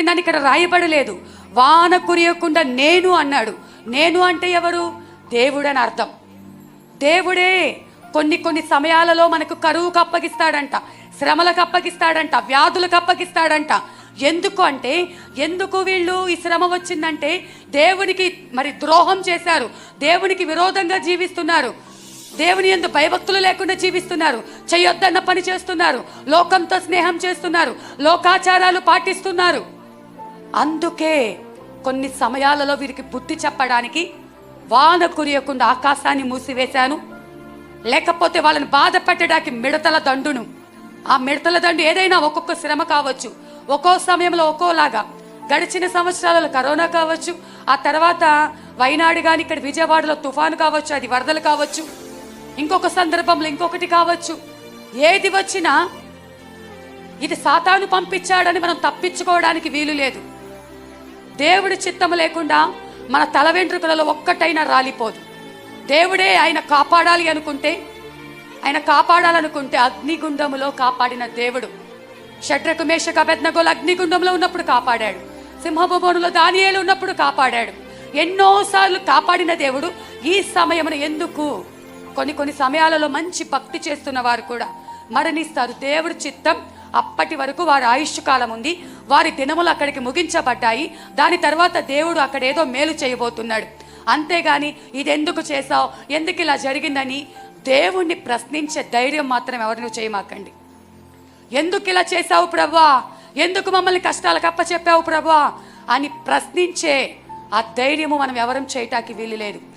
పెట్టిందని ఇక్కడ రాయబడలేదు. వాన కురియకుండా నేను అన్నాడు. నేను అంటే ఎవరు? దేవుడని అర్థం. దేవుడే కొన్ని కొన్ని సమయాలలో మనకు కరువుకు అప్పగిస్తాడంట శ్రమలకు అప్పగిస్తాడంట వ్యాధులకు అప్పగిస్తాడంట. ఎందుకు అంటే ఎందుకు వీళ్ళు ఈ శ్రమ వచ్చిందంటే దేవునికి మరి ద్రోహం చేశారు. దేవునికి విరోధంగా జీవిస్తున్నారు. దేవుని ఎందు భయభక్తులు లేకుండా జీవిస్తున్నారు. చేయొద్దన్న పని చేస్తున్నారు. లోకంతో స్నేహం చేస్తున్నారు. లోకాచారాలు పాటిస్తున్నారు. అందుకే కొన్ని సమయాలలో వీరికి బుద్ధి చెప్పడానికి వాన కురియకుండా ఆకాశాన్ని మూసివేశాను. లేకపోతే వాళ్ళని బాధ పెట్టడానికి మిడతల దండును. ఆ మిడతల దండు ఏదైనా ఒక్కొక్క శ్రమ కావచ్చు. ఒక్కో సమయంలో ఒక్కోలాగా. గడిచిన సంవత్సరాలలో కరోనా కావచ్చు ఆ తర్వాత వైనాడు కానీ ఇక్కడ విజయవాడలో తుఫాను కావచ్చు అది వరదలు కావచ్చు ఇంకొక సందర్భంలో ఇంకొకటి కావచ్చు. ఏది వచ్చినా ఇది సాతాను పంపించాడని మనం తప్పించుకోవడానికి వీలు లేదు. దేవుడి చిత్తం లేకుండా మన తల వెంట్రుకలలో ఒక్కటైనా రాలిపోదు. దేవుడే ఆయన కాపాడాలి అనుకుంటే ఆయన కాపాడాలనుకుంటే అగ్నిగుండములో కాపాడిన దేవుడు. షడ్రకు మేషక అగ్నిగుండంలో ఉన్నప్పుడు కాపాడాడు. సింహభవనంలో దానియేలు ఉన్నప్పుడు కాపాడాడు. ఎన్నోసార్లు కాపాడిన దేవుడు ఈ సమయమున ఎందుకు? కొన్ని కొన్ని సమయాలలో మంచి భక్తి చేస్తున్న వారు కూడా మరణిస్తారు. దేవుడు చిత్తం అప్పటి వరకు వారి ఆయుష్ కాలం ఉంది. వారి దినములు అక్కడికి ముగించబడ్డాయి. దాని తర్వాత దేవుడు అక్కడ ఏదో మేలు చేయబోతున్నాడు. అంతేగాని ఇది ఎందుకు చేసావు ఎందుకు ఇలా జరిగిందని దేవుణ్ణి ప్రశ్నించే ధైర్యం మాత్రం ఎవరిని చేయమాకండి. ఎందుకు ఇలా చేశావు ప్రభా ఎందుకు మమ్మల్ని కష్టాలకు అప్పచెప్పావు ప్రభా అని ప్రశ్నించే ఆ ధైర్యము మనం ఎవరం చేయటానికి వీలు లేదు.